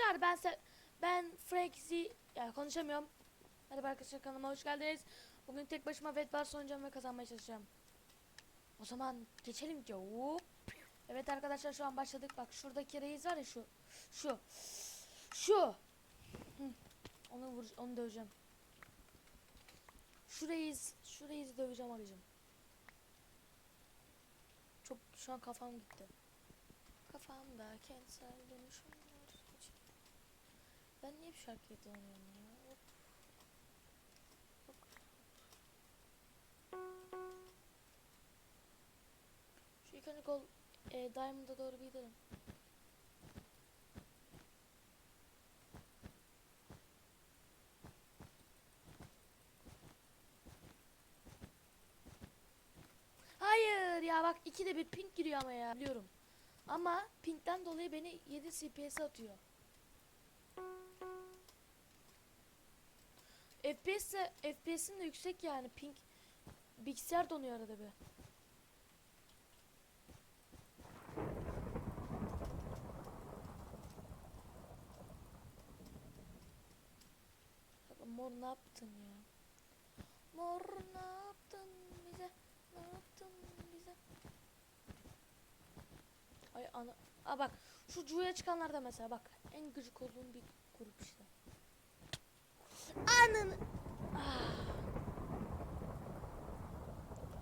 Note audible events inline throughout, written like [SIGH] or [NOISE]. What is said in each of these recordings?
Arkadaşlar ben ben Franksy ya konuşamıyorum. Merhaba arkadaşlar kanalıma hoş geldiniz. Bugün tek başıma Bedwars oynayacağım ve kazanmaya çalışacağım. O zaman geçelim. Hop. Evet arkadaşlar şu an başladık. Bak şuradaki reis var ya şu. Şu. Şu. Onu vur onu döveceğim. Şu reis, şu reisi döveceğim arayacağım. Çok şu an kafam gitti. Kafamda kentsel dönüşümler. Ben niye bir şarkı yazamıyorum ya? Şu ilk önce gol e, Diamond'a doğru gidelim. Hayır ya bak ikide bir pink giriyor ama ya biliyorum. Ama pinkten dolayı beni 7 CPS atıyor. FPS de FPS'in de yüksek yani ping bilgisayar donuyor arada. Bak, Mor ne yaptın ya? Mor ne yaptın bize? Ne yaptın bize? Ay ana. Aa bak şu cuya çıkanlarda mesela bak en gıcık olduğum bir grup işte. Ananı. Ah.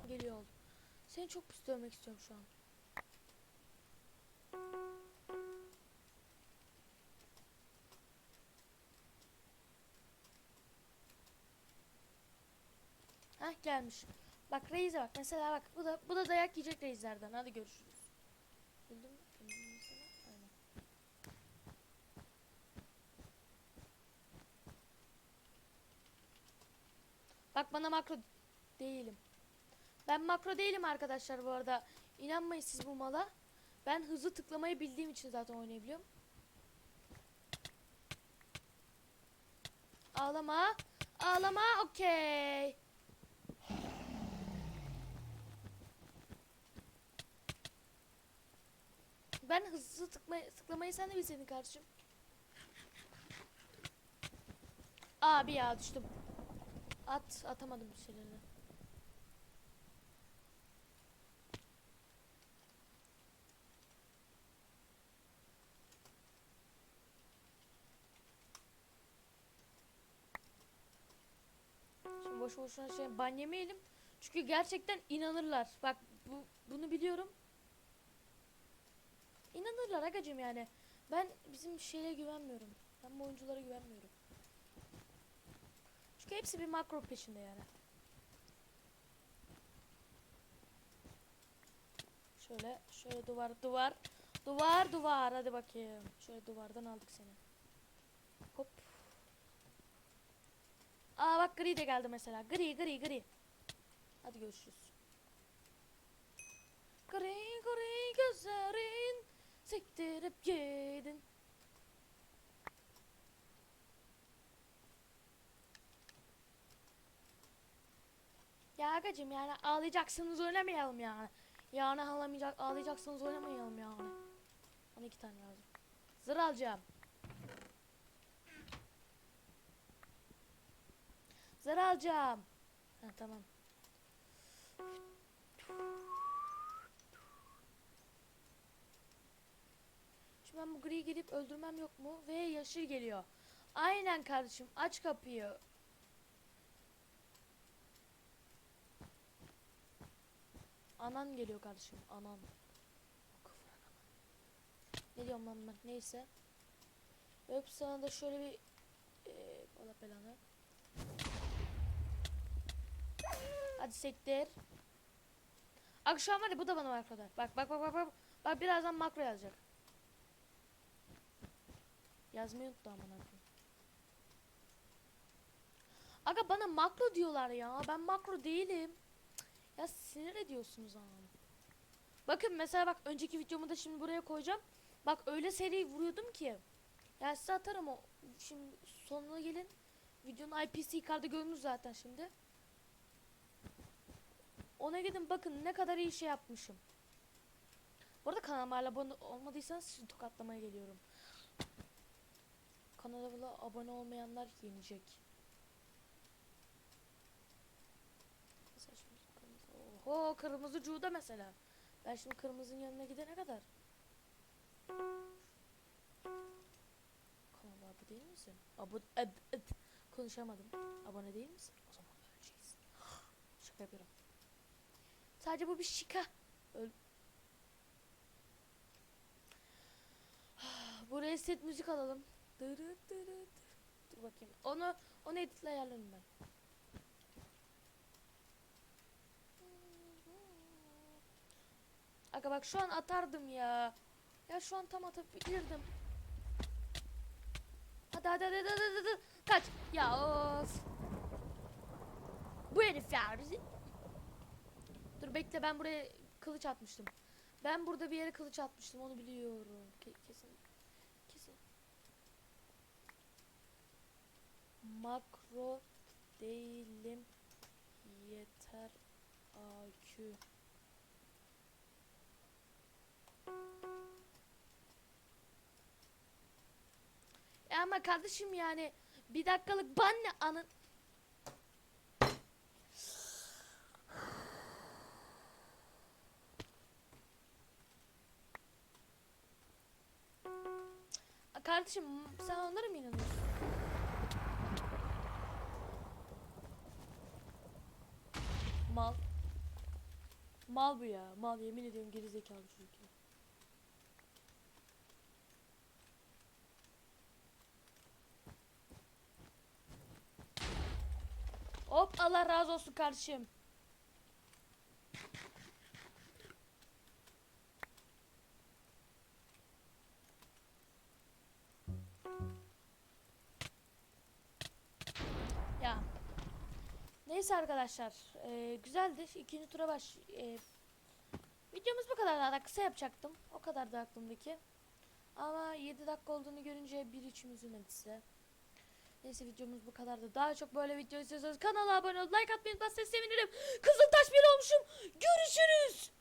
Geliyor oğlum. Seni çok pis dövmek istiyorum şu an. Hah gelmiş. Bak reise bak. Mesela bak bu da bu da dayak yiyecek reislerden. Hadi görüşürüz. Öldüm mü? Öldüm mü sana? Aynen. Bak bana makro değilim. Ben makro değilim arkadaşlar bu arada. İnanmayın siz bu mala. Ben hızlı tıklamayı bildiğim için zaten oynayabiliyorum. Ağlama. Ağlama. Okey. Ben hızlı tıkma, tıklamayı sen de bilseydin kardeşim. Abi ya düştüm. At atamadım bir şeyleri. Boş boşuna şey ban yemeyelim. Çünkü gerçekten inanırlar. Bak bu bunu biliyorum. İnanırlar agacım yani. Ben bizim şeyle güvenmiyorum. Ben bu oyunculara güvenmiyorum. Çünkü hepsi bir makro peşinde yani. Şöyle, şöyle duvar, duvar, duvar, duvar. Hadi bakayım. Şöyle duvardan aldık seni. Hop. Aa bak gri de geldi mesela. Gri, gri, gri. Hadi görüşürüz. Gri, gri gözlerin siktirip yedin. Ya agacım yani ağlayacaksınız oynamayalım yani. Yani ağlamayacak, ağlayacaksınız oynamayalım yani. Bana iki tane lazım. Zır alacağım. Zır alacağım. Ha tamam. Şimdi ben bu gri gidip öldürmem yok mu? Ve yeşil geliyor. Aynen kardeşim aç kapıyı. Anan geliyor kardeşim anan. Ne diyorum lan ben neyse. Öp sana da şöyle bir ee, Allah belanı. Hadi sektir. Akşam var ya bu da bana makro der. Bak bak bak bak bak. Bak birazdan makro yazacak. Yazmayı unuttu aman. Aga bana makro diyorlar ya. Ben makro değilim. Ya sinir ediyorsunuz ama. Bakın mesela bak önceki videomu da şimdi buraya koyacağım. Bak öyle seri vuruyordum ki. Ya size atarım o. Şimdi sonuna gelin. Videonun IPC yukarıda görünür zaten şimdi. Ona gidin bakın ne kadar iyi şey yapmışım. Bu arada kanalıma abone olmadıysanız sizi tokatlamaya geliyorum. kanala abone olmayanlar yenecek. Mesela şimdi Oho kırmızı cuğda mesela. Ben şimdi kırmızının yanına gidene kadar. Kanal abi değil misin? Abo eb, eb. Konuşamadım. Abone değil misin? O zaman öleceksin. [GASPS] Şaka yapıyorum. Sadece bu bir şika. Öl [SIGHS] Buraya set müzik alalım. Dırı dırı dır. Dur bakayım. Onu onu editle ayarlarım ben. Aga bak şu an atardım ya. Ya şu an tam atabilirdim. Hadi hadi hadi hadi hadi, hadi. Kaç. Ya of. Bu herif ya. Dur bekle ben buraya kılıç atmıştım. Ben burada bir yere kılıç atmıştım onu biliyorum. Ke- kesin. Kesin. Makro değilim. Yeter AQ. E ama kardeşim yani bir dakikalık ban ne anın Kardeşim sen onlara mı inanıyorsun? Mal. Mal bu ya. Mal yemin ediyorum geri zekalı çocuk ya. Hop Allah razı olsun kardeşim. Ya. Neyse arkadaşlar. eee, güzeldi. İkinci tura baş. eee, videomuz bu kadar daha da kısa yapacaktım. O kadar da aklımdaki. Ama 7 dakika olduğunu görünce bir içim üzülmedi size. Neyse videomuz bu kadardı. Daha çok böyle video istiyorsanız kanala abone olup like atmayı unutmazsanız sevinirim. Kızıltaş bir olmuşum. Görüşürüz.